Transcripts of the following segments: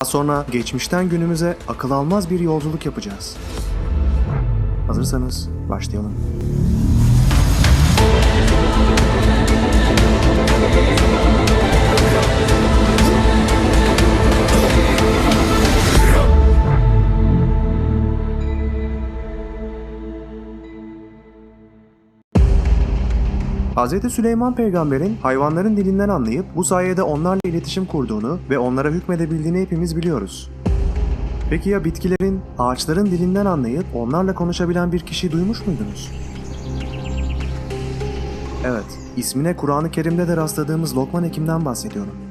Daha sonra geçmişten günümüze akıl almaz bir yolculuk yapacağız. Hazırsanız başlayalım. Hz. Süleyman peygamberin hayvanların dilinden anlayıp bu sayede onlarla iletişim kurduğunu ve onlara hükmedebildiğini hepimiz biliyoruz. Peki ya bitkilerin, ağaçların dilinden anlayıp onlarla konuşabilen bir kişi duymuş muydunuz? Evet, ismine Kur'an-ı Kerim'de de rastladığımız Lokman Hekim'den bahsediyorum.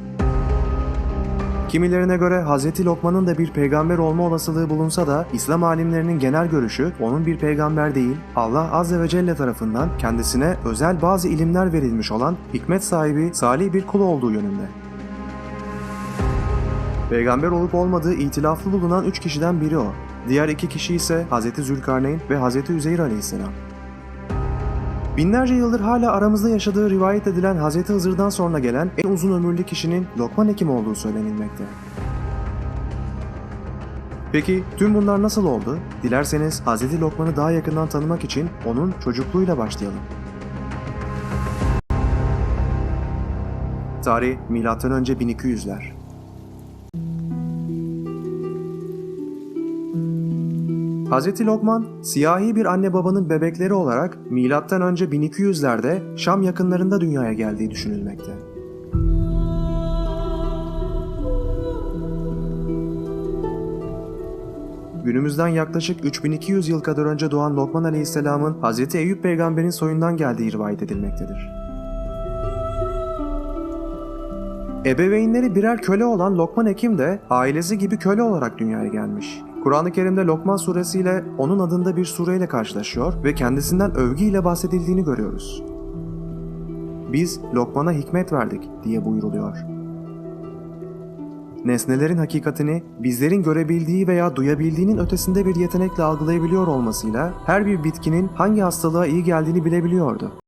Kimilerine göre Hz. Lokman'ın da bir peygamber olma olasılığı bulunsa da İslam alimlerinin genel görüşü onun bir peygamber değil, Allah Azze ve Celle tarafından kendisine özel bazı ilimler verilmiş olan hikmet sahibi salih bir kul olduğu yönünde. Peygamber olup olmadığı itilaflı bulunan üç kişiden biri o. Diğer iki kişi ise Hz. Zülkarneyn ve Hz. Üzeyr aleyhisselam. Binlerce yıldır hala aramızda yaşadığı rivayet edilen Hz. Hızır'dan sonra gelen en uzun ömürlü kişinin Lokman Hekim olduğu söylenilmekte. Peki tüm bunlar nasıl oldu? Dilerseniz Hz. Lokman'ı daha yakından tanımak için onun çocukluğuyla başlayalım. Tarih M.Ö. 1200'ler. Hz. Lokman, siyahi bir anne babanın bebekleri olarak M.Ö. 1200'lerde Şam yakınlarında dünyaya geldiği düşünülmekte. Günümüzden yaklaşık 3200 yıl kadar önce doğan Lokman Aleyhisselam'ın Hz. Eyüp peygamberin soyundan geldiği rivayet edilmektedir. Ebeveynleri birer köle olan Lokman Hekim de ailesi gibi köle olarak dünyaya gelmiş. Kur'an-ı Kerim'de Lokman suresiyle onun adında bir sureyle karşılaşıyor ve kendisinden övgüyle bahsedildiğini görüyoruz. Biz Lokman'a hikmet verdik diye buyuruluyor. Nesnelerin hakikatini bizlerin görebildiği veya duyabildiğinin ötesinde bir yetenekle algılayabiliyor olmasıyla her bir bitkinin hangi hastalığa iyi geldiğini bilebiliyordu.